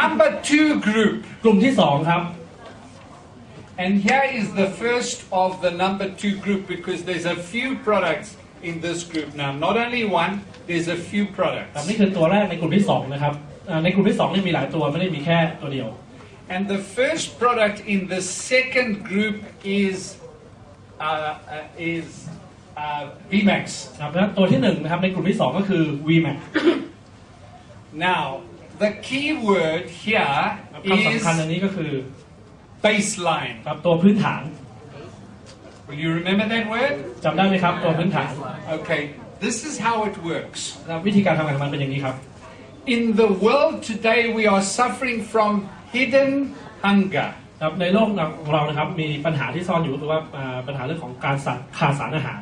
Number two group. กลุ่มที่สองครับ And here is the first of the number two group because there's a few products in this group now. Not only one, there's a few ครับ products. นี่คือตัวแรกในกลุ่มที่สองนะครับอ่าในกลุ่มที่สองนี่มีหลายตัวไม่ได้มีแค่ตัวเดียว And the first product in the second group is uh, uh, is uh, VMAX. ครับแล้วตัวที่หนึ่งนะครับในกลุ่มที่สองก็คือ VMAX Now, the key word here ครับคำสำคัญอัน is นี้ก็คือ baseline. ครับตัวพื้นฐาน Will you remember that word? จำได้ไหมครับตัวพื้นฐาน Okay, this is how it works. ครับวิธีการทำงานของมันเป็นอย่างนี้ครับ In the world today, we are suffering from hidden hunger. ครับในโลกของเรานะครับมีปัญหาที่ซ่อนอยู่คือว่าอ่าปัญหาเรื่องของการสารขาดสารอาหาร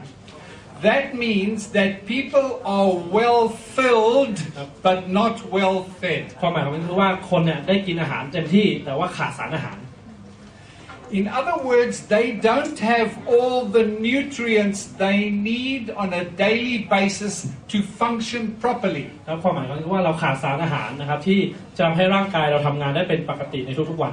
That means that people are well filled but not well fed. ความหมายของมันคือว่าคนเนี่ยได้กินอาหารเต็มที่แต่ว่าขาดสารอาหาร In other words, they don't have all the nutrients they need on a daily basis to function properly. ครับความหมายก็คือว่าเราขาดสารอาหารนะครับที่จะทำให้ร่างกายเราทำงานได้เป็นปกติในทุกๆวัน